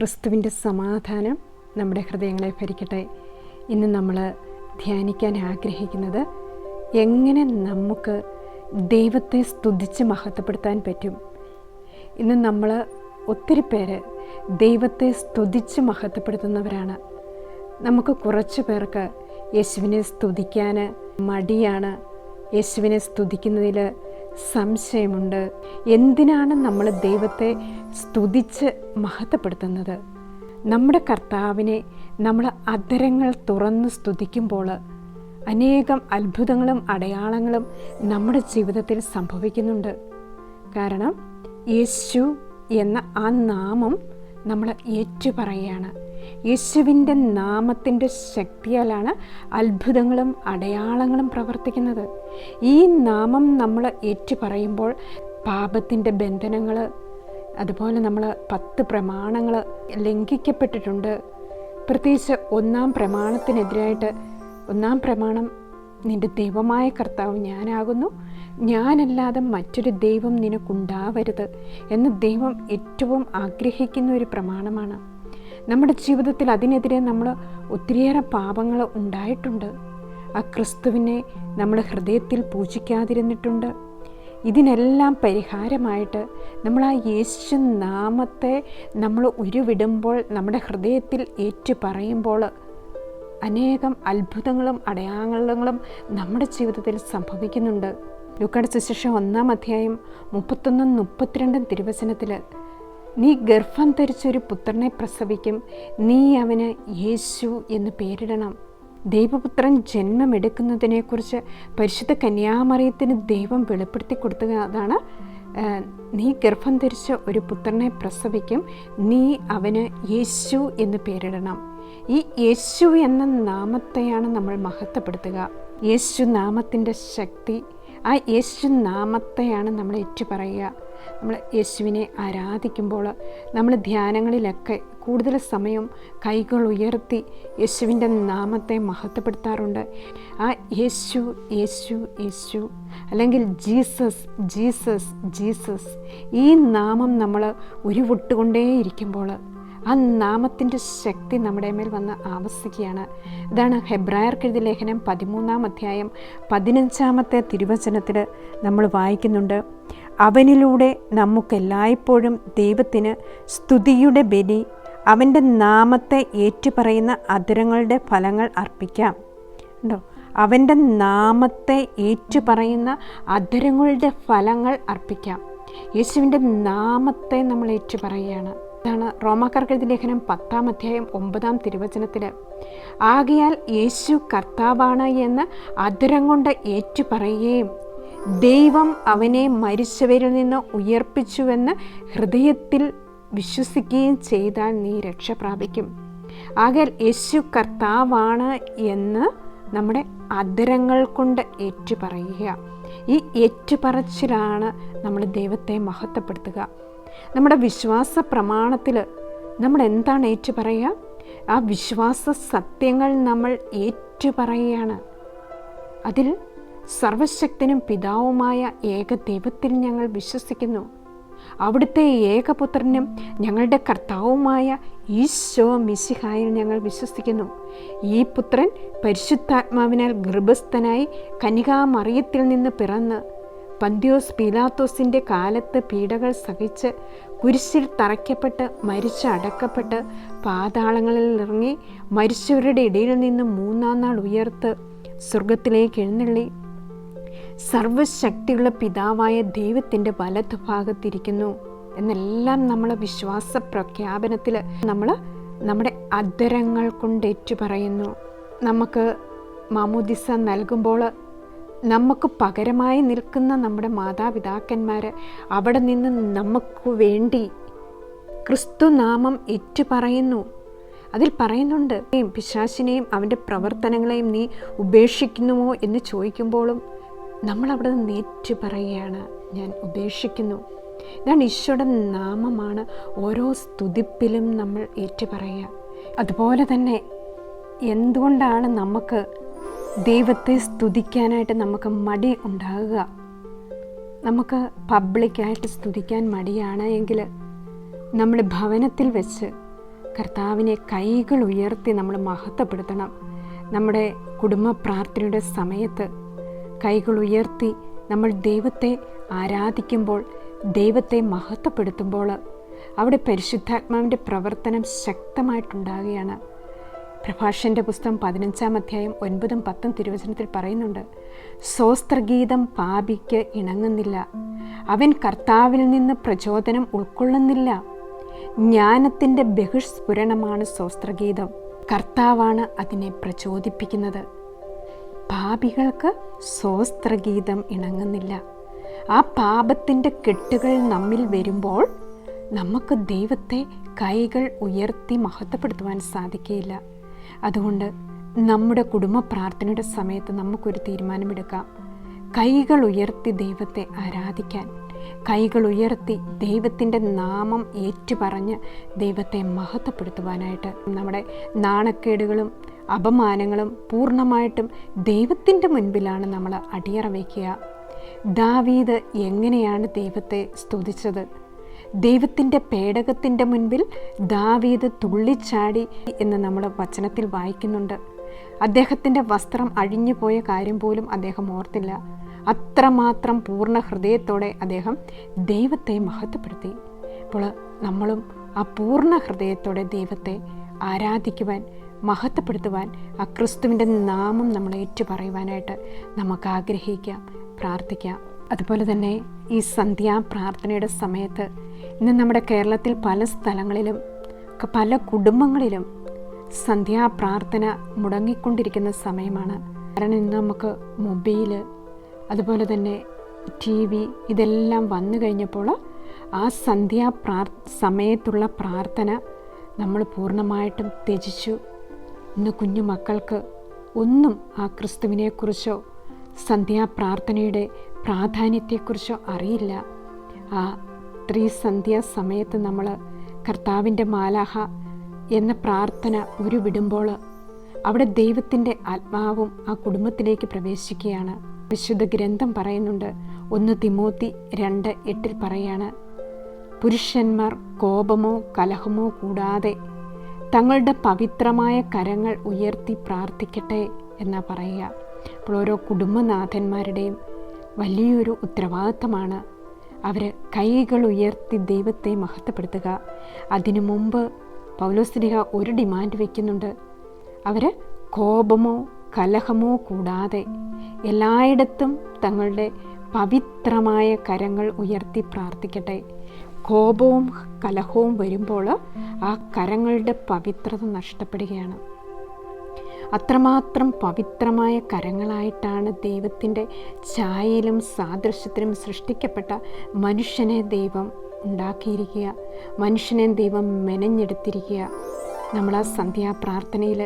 ക്രിസ്തുവിന്റെ സമാധാനം നമ്മുടെ ഹൃദയങ്ങളെ ഭരിക്കട്ടെ. ഇന്ന് നമ്മൾ ധ്യാനിക്കാൻ ആഗ്രഹിക്കുന്നത് എങ്ങനെ നമുക്ക് ദൈവത്തെ സ്തുതിച്ച് മഹത്വപ്പെടുത്താൻ പറ്റും? ഇന്ന് നമ്മൾ ഒത്തിരി പേര് ദൈവത്തെ സ്തുതിച്ച് മഹത്വപ്പെടുത്തുന്നവരാണ്. നമുക്ക് കുറച്ച് പേർക്ക് യേശുവിനെ സ്തുതിക്കാൻ മടിയാണ്. യേശുവിനെ സ്തുതിക്കുന്നതിൽ സംശയമുണ്ട്. എന്തിനാണ് നമ്മൾ ദൈവത്തെ സ്തുതിച്ച് മഹത്വപ്പെടുത്തുന്നത്? നമ്മുടെ കർത്താവിനെ നമ്മൾ അധരങ്ങൾ തുറന്ന് സ്തുതിക്കുമ്പോൾ അനേകം അത്ഭുതങ്ങളും അടയാളങ്ങളും നമ്മുടെ ജീവിതത്തിൽ സംഭവിക്കുന്നുണ്ട്. കാരണം യേശു എന്ന ആ നാമം നമ്മൾ ഏറ്റുപറയുകയാണ്. യേശുവിന്റെ നാമത്തിന്റെ ശക്തിയാലാണ് അത്ഭുതങ്ങളും അടയാളങ്ങളും പ്രവർത്തിക്കുന്നത്. ഈ നാമം നമ്മൾ ഏറ്റുപറയുമ്പോൾ പാപത്തിന്റെ ബന്ധനങ്ങൾ അതുപോലെ നമ്മൾ പത്ത് പ്രമാണങ്ങൾ ലംഘിക്കപ്പെട്ടിട്ടുണ്ട്. പ്രത്യേകിച്ച് ഒന്നാം പ്രമാണത്തിനെതിരായിട്ട് ഒന്നാം പ്രമാണം നിന്റെ ദൈവമായ കർത്താവ് ഞാനാകുന്നു. ഞാനല്ലാതെ മറ്റൊരു ദൈവം നിനക്കുണ്ടാവരുത് എന്ന് ദൈവം ഏറ്റവും ആഗ്രഹിക്കുന്ന ഒരു പ്രമാണമാണ്. നമ്മുടെ ജീവിതത്തിൽ അതിനെതിരെ നമ്മൾ ഒത്തിരിയേറെ പാപങ്ങൾ ഉണ്ടായിട്ടുണ്ട്. ആ ക്രിസ്തുവിനെ നമ്മൾ ഹൃദയത്തിൽ പൂജിക്കാതിരുന്നിട്ടുണ്ട്. ഇതിനെല്ലാം പരിഹാരമായിട്ട് നമ്മൾ ആ യേശു നാമത്തെ നമ്മൾ ഉരുവിടുമ്പോൾ നമ്മുടെ ഹൃദയത്തിൽ ഏറ്റു പറയുമ്പോൾ അനേകം അത്ഭുതങ്ങളും അടയാളങ്ങളും നമ്മുടെ ജീവിതത്തിൽ സംഭവിക്കുന്നുണ്ട്. ലൂക്കാട് സുശേഷം ഒന്നാം അധ്യായം മുപ്പത്തൊന്നും മുപ്പത്തിരണ്ടും തിരുവചനത്തിൽ നീ ഗർഭം ധരിച്ചൊരു പുത്രനെ പ്രസവിക്കും. നീ അവന് യേശു എന്ന് പേരിടണം. ദൈവപുത്രൻ ജന്മമെടുക്കുന്നതിനെക്കുറിച്ച് പരിശുദ്ധ കന്യാമറിയത്തിന് ദൈവം വെളിപ്പെടുത്തി കൊടുത്തതാണ് നീ ഗർഭം ധരിച്ച ഒരു പുത്രനെ പ്രസവിക്കും. നീ അവന് യേശു എന്ന് പേരിടണം. ഈ യേശു എന്ന നാമത്തെയാണ് നമ്മൾ മഹത്വപ്പെടുത്തുക. യേശു നാമത്തിന്റെ ശക്തി. ആ യേശു നാമത്തെയാണ് നമ്മൾ ഏറ്റുപറയുക. നമ്മൾ യേശുവിനെ ആരാധിക്കുമ്പോൾ നമ്മൾ ധ്യാനങ്ങളിലൊക്കെ കൂടുതൽ സമയം കൈകൾ ഉയർത്തി യേശുവിന്റെ നാമത്തെ മഹത്വപ്പെടുത്താറുണ്ട്. ആ യേശു യേശു യേശു അല്ലെങ്കിൽ ജീസസ് ജീസസ് ജീസസ് ഈ നാമം നമ്മൾ ഉരുവിട്ടുകൊണ്ടേയിരിക്കുമ്പോൾ ആ നാമത്തിന്റെ ശക്തി നമ്മുടെ മേൽ വന്ന് ആവസിക്കുകയാണ്. ഇതാണ് ഹെബ്രായർക്കെഴുതി ലേഖനം പതിമൂന്നാം അധ്യായം പതിനഞ്ചാമത്തെ തിരുവചനത്തിൽ നമ്മൾ വായിക്കുന്നുണ്ട്. അവനിലൂടെ നമുക്കെല്ലായ്പ്പോഴും ദൈവത്തിന് സ്തുതിയുടെ ബലി അവന്റെ നാമത്തെ ഏറ്റുപറയുന്ന അതിരങ്ങളുടെ ഫലങ്ങൾ അർപ്പിക്കാം. ഉണ്ടോ? അവന്റെ നാമത്തെ ഏറ്റുപറയുന്ന അധരങ്ങളുടെ ഫലങ്ങൾ അർപ്പിക്കാം. യേശുവിന്റെ നാമത്തെ നമ്മൾ ഏറ്റുപറയുകയാണ്. ഇതാണ് റോമാക്കാർക്കെഴുതി ലേഖനം പത്താം അധ്യായം ഒമ്പതാം തിരുവചനത്തിൽ ആകയാൽ യേശു കർത്താവാണ് എന്ന് അധരം കൊണ്ട് ഏറ്റുപറയുകയും ദൈവം അവനെ മരിച്ചവരിൽ നിന്ന് ഉയർപ്പിച്ചുവെന്ന് ഹൃദയത്തിൽ വിശ്വസിക്കുകയും ചെയ്താൽ നീ രക്ഷ പ്രാപിക്കും. ആകയാൽ യേശു കർത്താവാണ് എന്ന് നമ്മുടെ അധരങ്ങൾ കൊണ്ട് ഏറ്റുപറയുക. ഈ ഏറ്റുപറച്ചിലാണ് നമ്മൾ ദൈവത്തെ മഹത്വപ്പെടുത്തുക. നമ്മുടെ വിശ്വാസ പ്രമാണത്തിൽ നമ്മൾ എന്താണ് ഏറ്റുപറയുക ആ വിശ്വാസ സത്യങ്ങൾ നമ്മൾ ഏറ്റുപറയുകയാണ് അതിൽ സർവശക്തനും പിതാവുമായ ഏക ദൈവത്തിൽ ഞങ്ങൾ വിശ്വസിക്കുന്നു. അവിടുത്തെ ഏകപുത്രനും ഞങ്ങളുടെ കർത്താവുമായ ഈശോ മിശിഹായിൽ ഞങ്ങൾ വിശ്വസിക്കുന്നു. ഈ പുത്രൻ പരിശുദ്ധാത്മാവിനാൽ ഗർഭസ്ഥനായി കനികാമറിയത്തിൽ നിന്ന് പിറന്ന് പന്ത്യോസ് പീലാത്തോസിന്റെ കാലത്ത് പീഡകൾ സഹിച്ച് കുരിശിൽ തറയ്ക്കപ്പെട്ട് മരിച്ച് അടക്കപ്പെട്ട് പാതാളങ്ങളിൽ ഇറങ്ങി മരിച്ചവരുടെ ഇടയിൽ നിന്ന് മൂന്നാം നാൾ ഉയർത്ത് സ്വർഗത്തിലേക്ക് എഴുന്നള്ളി. സർവശക്തിയുള്ള പിതാവായ ദൈവത്തിന്റെ വലതുഭാഗത്തിരിക്കുന്നു എന്നെല്ലാം നമ്മളെ വിശ്വാസ പ്രഖ്യാപനത്തിൽ നമ്മൾ നമ്മുടെ അധരങ്ങൾ കൊണ്ട് ഏറ്റുപറയുന്നു. നമുക്ക് മാമോദിസ നൽകുമ്പോൾ നമുക്ക് പകരമായി നിൽക്കുന്ന നമ്മുടെ മാതാപിതാക്കന്മാർ അവിടെ നിന്ന് നമുക്ക് വേണ്ടി ക്രിസ്തു നാമം ഏറ്റുപറയുന്നു. അതിൽ പറയുന്നുണ്ട് പിശാശിനെയും അവന്റെ പ്രവർത്തനങ്ങളെയും നീ ഉപേക്ഷിക്കുന്നുവോ? എന്ന് ചോദിക്കുമ്പോഴും നമ്മളവിടെ നിന്ന് ഏറ്റു പറയുകയാണ് ഞാൻ ഉപേക്ഷിക്കുന്നു. ഇതാണ് ഈശോയുടെ നാമമാണ് ഓരോ സ്തുതിപ്പിലും നമ്മൾ ഏറ്റു പറയുക അതുപോലെ തന്നെ എന്തുകൊണ്ടാണ് നമുക്ക് ദൈവത്തെ സ്തുതിക്കാനായിട്ട് നമുക്ക് മടി ഉണ്ടാകുക. നമുക്ക് പബ്ലിക്കായിട്ട് സ്തുതിക്കാൻ മടിയാണ് എങ്കിൽ നമ്മുടെ ഭവനത്തിൽ വെച്ച് കർത്താവിനെ കൈകൾ ഉയർത്തി നമ്മൾ മഹത്വപ്പെടുത്തണം. നമ്മുടെ കുടുംബ പ്രാർത്ഥനയുടെ സമയത്ത് കൈകൾ ഉയർത്തി നമ്മൾ ദൈവത്തെ ആരാധിക്കുമ്പോൾ ദൈവത്തെ മഹത്വപ്പെടുത്തുമ്പോൾ അവിടെ പരിശുദ്ധാത്മാവിന്റെ പ്രവർത്തനം ശക്തമായിട്ടുണ്ടാകുകയാണ്. പ്രഭാഷന്റെ പുസ്തകം പതിനഞ്ചാം അധ്യായം ഒൻപതും പത്തും തിരുവചനത്തിൽ പറയുന്നുണ്ട് സ്വസ്ത്രഗീതം പാപിക്ക് ഇണങ്ങുന്നില്ല. അവൻ കർത്താവിൽ നിന്ന് പ്രചോദനം ഉൾക്കൊള്ളുന്നില്ല. ജ്ഞാനത്തിന്റെ ബഹിഷ്സ്ഫുരണമാണ് സ്വസ്ത്രഗീതം കർത്താവാണ് അതിനെ പ്രചോദിപ്പിക്കുന്നത്. പാപികൾക്ക് സ്വസ്ത്രഗീതം ഇണങ്ങുന്നില്ല. ആ പാപത്തിന്റെ കെട്ടുകൾ നമ്മിൽ വരുമ്പോൾ നമുക്ക് ദൈവത്തെ കൈകൾ ഉയർത്തി മഹത്വപ്പെടുത്തുവാൻ സാധിക്കുകയില്ല. അതുകൊണ്ട് നമ്മുടെ കുടുംബ പ്രാർത്ഥനയുടെ സമയത്ത് നമുക്കൊരു തീരുമാനമെടുക്കാം. കൈകൾ ഉയർത്തി ദൈവത്തെ ആരാധിക്കാൻ കൈകൾ ഉയർത്തി ദൈവത്തിന്റെ നാമം ഏറ്റുപറഞ്ഞ് ദൈവത്തെ മഹത്വപ്പെടുത്തുവാനായിട്ട് നമ്മുടെ നാണക്കേടുകളും അപമാനങ്ങളും പൂർണമായിട്ടും ദൈവത്തിന്റെ മുൻപിലാണ് നമ്മൾ അടിയറ വയ്ക്കുക. ദാവീദ് എങ്ങനെയാണ് ദൈവത്തെ സ്തുതിച്ചത്? ദൈവത്തിന്റെ പേടകത്തിന്റെ മുൻപിൽ ദാവീദ് തുള്ളിച്ചാടി എന്ന് നമ്മൾ വചനത്തിൽ വായിക്കുന്നുണ്ട്. അദ്ദേഹത്തിന്റെ വസ്ത്രം അഴിഞ്ഞു പോയ കാര്യം പോലും അദ്ദേഹം ഓർത്തില്ല. അത്രമാത്രം പൂർണ ഹൃദയത്തോടെ അദ്ദേഹം ദൈവത്തെ മഹത്വപ്പെടുത്തി. അപ്പോൾ നമ്മളും ആ പൂർണ ഹൃദയത്തോടെ ദൈവത്തെ ആരാധിക്കുവാൻ മഹത്വപ്പെടുത്തുവാൻ ആ ക്രിസ്തുവിന്റെ നാമം നമ്മൾ ഏറ്റുപറയുവാനായിട്ട് നമുക്ക് ആഗ്രഹിക്കാം പ്രാർത്ഥിക്കാം. അതുപോലെ തന്നെ ഈ സന്ധ്യാ പ്രാർത്ഥനയുടെ സമയത്ത് ഇന്ന് നമ്മുടെ കേരളത്തിൽ പല സ്ഥലങ്ങളിലും പല കുടുംബങ്ങളിലും സന്ധ്യാപ്രാർത്ഥന മുടങ്ങിക്കൊണ്ടിരിക്കുന്ന സമയമാണ്. കാരണം ഇന്ന് നമുക്ക് മൊബൈൽ അതുപോലെ തന്നെ ടി വി ഇതെല്ലാം വന്നു കഴിഞ്ഞപ്പോൾ ആ സന്ധ്യാ പ്രാർ സമയത്തുള്ള പ്രാർത്ഥന നമ്മൾ പൂർണമായിട്ടും ത്യജിച്ചു. ഇന്ന് കുഞ്ഞു മക്കൾക്ക് ഒന്നും ആ ക്രിസ്തുവിനെക്കുറിച്ചോ സന്ധ്യാപ്രാർത്ഥനയുടെ പ്രാധാന്യത്തെക്കുറിച്ചോ അറിയില്ല. ആ ത്രിസന്ധ്യ സമയത്ത് നമ്മൾ കർത്താവിന്റെ മാലാഹ എന്ന പ്രാർത്ഥന ഉരുവിടുമ്പോൾ അവിടെ ദൈവത്തിന്റെ ആത്മാവും ആ കുടുംബത്തിലേക്ക് പ്രവേശിക്കുകയാണ്. വിശുദ്ധ ഗ്രന്ഥം പറയുന്നുണ്ട്. ഒന്ന് തിമോത്തി രണ്ട് എട്ടിൽ പറയാണ് പുരുഷന്മാർ കോപമോ കലഹമോ കൂടാതെ തങ്ങളുടെ പവിത്രമായ കരങ്ങൾ ഉയർത്തി പ്രാർത്ഥിക്കട്ടെ എന്നാ പറയുക. അപ്പോൾ ഓരോ കുടുംബനാഥന്മാരുടെയും വലിയൊരു ഉത്തരവാദിത്തമാണ് അവർ കൈകൾ ഉയർത്തി ദൈവത്തെ മഹത്വപ്പെടുത്തുക. അതിനു മുമ്പ് പൗലോസ്ലിഹ ഒരു ഡിമാൻഡ് വയ്ക്കുന്നുണ്ട് അവർ കോപമോ കലഹമോ കൂടാതെ എല്ലായിടത്തും തങ്ങളുടെ പവിത്രമായ കരങ്ങൾ ഉയർത്തി പ്രാർത്ഥിക്കട്ടെ. കോപവും കലഹവും വരുമ്പോൾ ആ കരങ്ങളുടെ പവിത്രത നഷ്ടപ്പെടുകയാണ്. അത്രമാത്രം പവിത്രമായ കരങ്ങളായിട്ടാണ് ദൈവത്തിന്റെ ഛായയിലും സാദൃശ്യത്തിലും സൃഷ്ടിക്കപ്പെട്ട മനുഷ്യനെ ദൈവം ഉണ്ടാക്കിയിരിക്കുക. മനുഷ്യനെ ദൈവം മെനഞ്ഞെടുത്തിരിക്കുക. നമ്മൾ ആ സന്ധ്യാപ്രാർത്ഥനയിൽ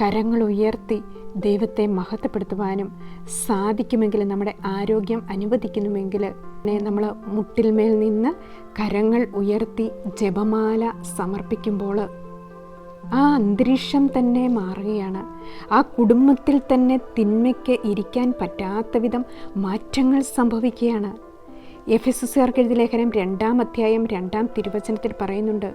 കരങ്ങൾ ഉയർത്തി ദൈവത്തെ മഹത്വപ്പെടുത്തുവാനും സാധിക്കുമെങ്കിൽ നമ്മുടെ ആരോഗ്യം അനുവദിക്കുന്നുമെങ്കിൽ നമ്മൾ മുട്ടിൽമേൽ നിന്ന് കരങ്ങൾ ഉയർത്തി ജപമാല സമർപ്പിക്കുമ്പോൾ ആ അന്തരീക്ഷം തന്നെ മാറുകയാണ്. ആ കുടുംബത്തിൽ തന്നെ തിന്മയ്ക്ക് ഇരിക്കാൻ പറ്റാത്ത വിധം മാറ്റങ്ങൾ സംഭവിക്കുകയാണ്. എഫ് എസ് എസ് ആർക്ക് എഴുതിയ ലേഖനം രണ്ടാം അധ്യായം രണ്ടാം തിരുവചനത്തിൽ പറയുന്നുണ്ട്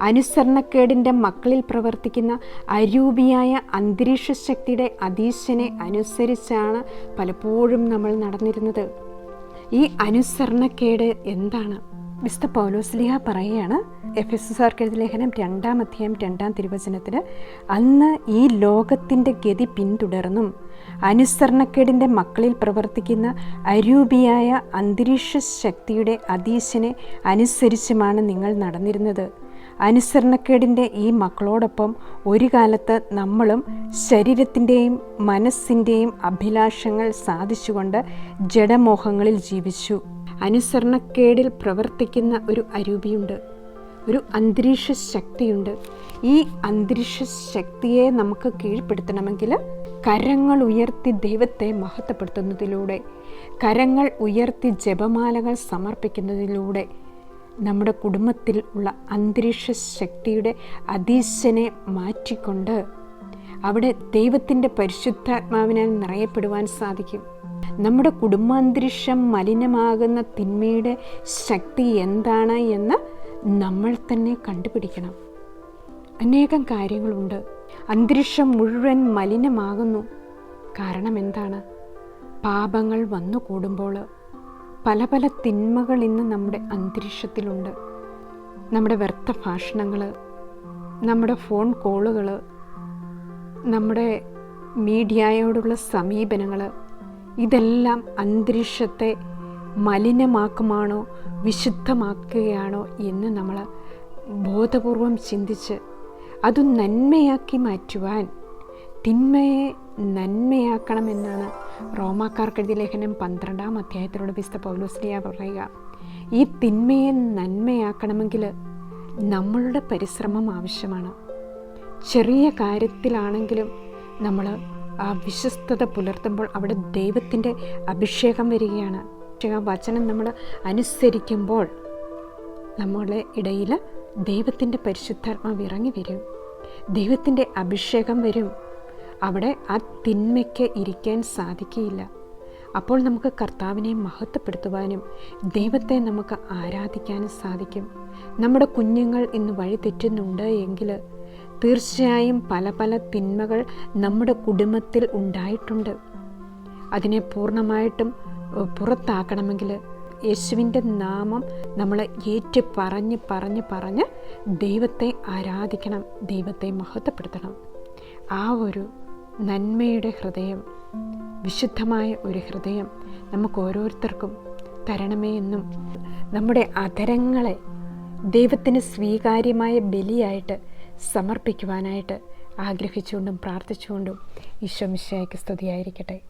അനുസരണക്കേടിന്റെ മക്കളിൽ പ്രവർത്തിക്കുന്ന അരൂപിയായ അന്തരീക്ഷ ശക്തിയുടെ അതീശനെ അനുസരിച്ചാണ് പലപ്പോഴും നമ്മൾ നടന്നിരുന്നത്. ഈ അനുസരണക്കേട് എന്താണ്? മിസ്റ്റർ പൗലോസ്ലിഹ പറയുകയാണ് എഫ് എസ് സാർക്കെഴുതി ലേഖനം രണ്ടാം അധ്യായം രണ്ടാം തിരുവചനത്തിൽ അന്ന് ഈ ലോകത്തിന്റെ ഗതി പിന്തുടർന്നും അനുസരണക്കേടിന്റെ മക്കളിൽ പ്രവർത്തിക്കുന്ന അരൂപിയായ അന്തരീക്ഷ ശക്തിയുടെ അതീശനെ അനുസരിച്ചുമാണ് നിങ്ങൾ നടന്നിരുന്നത്. അനുസരണക്കേടിന്റെ ഈ മക്കളോടൊപ്പം ഒരു കാലത്ത് നമ്മളും ശരീരത്തിന്റെയും മനസ്സിന്റെയും അഭിലാഷങ്ങൾ സാധിച്ചുകൊണ്ട് ജഡമോഹങ്ങളിൽ ജീവിച്ചു. അനുസരണക്കേടിൽ പ്രവർത്തിക്കുന്ന ഒരു അരൂപിയുണ്ട്. ഒരു അന്തരീക്ഷ ശക്തിയുണ്ട് ഈ അന്തരീക്ഷ ശക്തിയെ നമുക്ക് കീഴ്പ്പെടുത്തണമെങ്കിൽ കരങ്ങൾ ഉയർത്തി ദൈവത്തെ മഹത്വപ്പെടുത്തുന്നതിലൂടെ കരങ്ങൾ ഉയർത്തി ജപമാലകൾ സമർപ്പിക്കുന്നതിലൂടെ നമ്മുടെ കുടുംബത്തിൽ ഉള്ള അന്തരീക്ഷ ശക്തിയുടെ അതീശനെ മാറ്റിക്കൊണ്ട് അവിടെ ദൈവത്തിന്റെ പരിശുദ്ധാത്മാവിനാൽ നിറയപ്പെടുവാൻ സാധിക്കും. നമ്മുടെ കുടുംബാന്തരീക്ഷം മലിനമാകുന്ന തിന്മയുടെ ശക്തി എന്താണ് എന്ന് നമ്മൾ തന്നെ കണ്ടുപിടിക്കണം. അനേകം കാര്യങ്ങളുണ്ട്. അന്തരീക്ഷം മുഴുവൻ മലിനമാകുന്നു. കാരണം എന്താണ്? പാപങ്ങൾ വന്നു കൂടുമ്പോൾ പല പല തിന്മകൾ ഇന്ന് നമ്മുടെ അന്തരീക്ഷത്തിലുണ്ട്. നമ്മുടെ വ്യർത്ഥ ഭാഷണങ്ങൾ നമ്മുടെ ഫോൺ കോളുകൾ നമ്മുടെ മീഡിയയോടുള്ള സമീപനങ്ങൾ ഇതെല്ലാം അന്തരീക്ഷത്തെ മലിനമാക്കുമാണോ വിശുദ്ധമാക്കുകയാണോ എന്ന് നമ്മൾ ബോധപൂർവം ചിന്തിച്ച് അത് നന്മയാക്കി മാറ്റുവാൻ തിന്മയെ നന്മയാക്കണമെന്നാണ് റോമാക്കാർക്കെഴുതിയ ലേഖനം പന്ത്രണ്ടാം അധ്യായത്തിലൂടെ വിശുദ്ധ പൗലോസ്ലിയ പറയുക. ഈ തിന്മയെ നന്മയാക്കണമെങ്കിൽ നമ്മളുടെ പരിശ്രമം ആവശ്യമാണ്. ചെറിയ കാര്യത്തിലാണെങ്കിലും നമ്മൾ ആ വിശ്വസ്തത പുലർത്തുമ്പോൾ അവിടെ ദൈവത്തിന്റെ അഭിഷേകം വരികയാണ്. ആ വചനം നമ്മൾ അനുസരിക്കുമ്പോൾ നമ്മളെ ഇടയിൽ ദൈവത്തിന്റെ പരിശുദ്ധാത്മാവ് ഇറങ്ങി വരും. ദൈവത്തിന്റെ അഭിഷേകം വരും. അവിടെ ആ തിന്മയ്ക്ക് ഇരിക്കാൻ സാധിക്കുകയില്ല. അപ്പോൾ നമുക്ക് കർത്താവിനെ മഹത്വപ്പെടുത്തുവാനും ദൈവത്തെ നമുക്ക് ആരാധിക്കാനും സാധിക്കും. നമ്മുടെ കുഞ്ഞുങ്ങൾ ഇന്ന് വഴി തെറ്റുന്നുണ്ട് എങ്കിൽ തീർച്ചയായും പല പല തിന്മകൾ നമ്മുടെ കുടുംബത്തിൽ ഉണ്ടായിട്ടുണ്ട്. അതിനെ പൂർണമായിട്ടും പുറത്താക്കണമെങ്കിൽ യേശുവിന്റെ നാമം നമ്മൾ ഏറ്റു പറഞ്ഞ് പറഞ്ഞ് പറഞ്ഞ് ദൈവത്തെ ആരാധിക്കണം ദൈവത്തെ മഹത്വപ്പെടുത്തണം. ആ ഒരു നന്മയുടെ ഹൃദയം വിശുദ്ധമായ ഒരു ഹൃദയം നമുക്ക് ഓരോരുത്തർക്കും തരണമേ എന്നും നമ്മുടെ അധരങ്ങളെ ദൈവത്തിന് സ്വീകാര്യമായ ബലിയായിട്ട് സമർപ്പിക്കുവാനായിട്ട് ആഗ്രഹിച്ചുകൊണ്ടും പ്രാർത്ഥിച്ചുകൊണ്ടും ഈശോ സ്തുതിയായിരിക്കട്ടെ.